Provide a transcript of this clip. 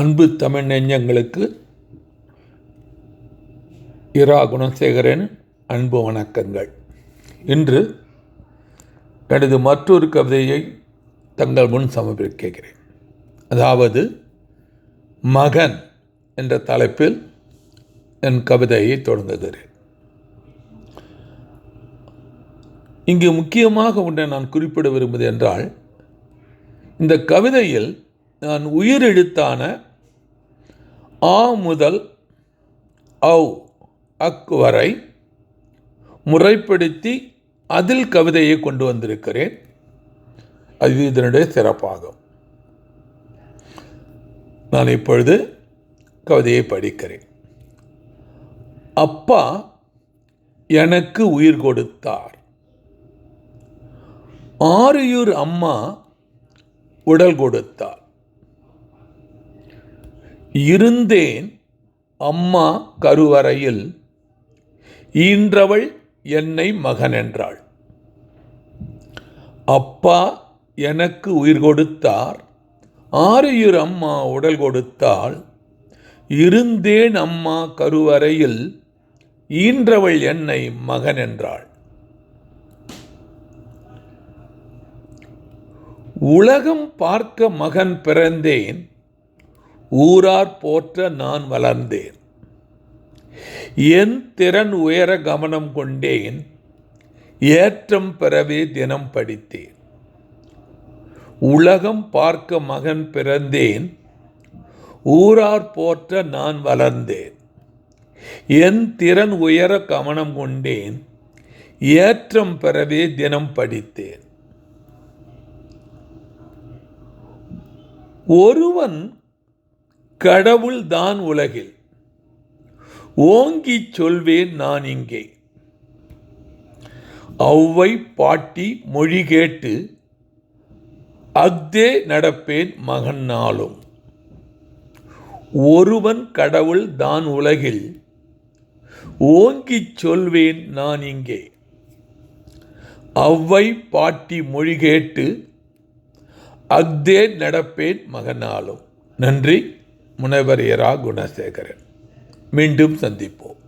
அன்பு தமிழ் நெஞ்சங்களுக்கு இரா குணசேகரன் அன்பு வணக்கங்கள். இன்று எனது மற்றொரு கவிதையை தங்கள் முன் சமர்ப்பிக்கிறேன் அதாவது மகன் என்ற தலைப்பில் என் கவிதையை தொடங்குகிறேன். இங்கு முக்கியமாக ஒன்றை நான் குறிப்பிட விரும்புவது என்றால் இந்த கவிதையில் நான் உயிரெழுத்தான ஆ முதல் ஔ அக் வரை முறைப்படுத்தி அதில் கவிதையை கொண்டு வந்திருக்கிறேன். அது இதனுடைய சிறப்பாகும். நான் இப்பொழுது கவிதையை படிக்கிறேன். அப்பா எனக்கு உயிர் கொடுத்தார். ஆரியூர் அம்மா உடல் கொடுத்தார். இருந்தேன் அம்மா கருவறையில். ஈன்றவள் என்னை மகன் என்றாள். அப்பா எனக்கு உயிர் கொடுத்தார். ஆரியூர் அம்மா உடல் கொடுத்தாள். இருந்தேன் அம்மா கருவறையில். ஈன்றவள் என்னை மகன் என்றாள். உலகம் பார்க்க மகன் பிறந்தேன். ஊரார் போற்ற நான் வளர்ந்தேன். என் திறன் உயர கவனம் கொண்டேன். ஏற்றம் பெறவே தினம் படித்தேன். உலகம் பார்க்க மகன் பிறந்தேன். ஊரார் போற்ற நான் வளர்ந்தேன். என் திறன் உயர கவனம் கொண்டேன். ஏற்றம் பெறவே தினம் படித்தேன். ஒருவன் கடவுள் தான் உலகில். ஓங்கி சொல்வேன் நான் இங்கே. ஔவை பாட்டி மொழி கேட்டு அக்தே நடப்பேன் மகன் நாளும். ஒருவன் கடவுள் தான் உலகில் ஓங்கிச் சொல்வேன் நான் இங்கே. அவ்வை பாட்டி மொழி கேட்டு அக்தே நடப்பேன் மகனாலும் நன்றி. முனைவர் இரா குணசேகரன். மீண்டும் சந்திப்போம்.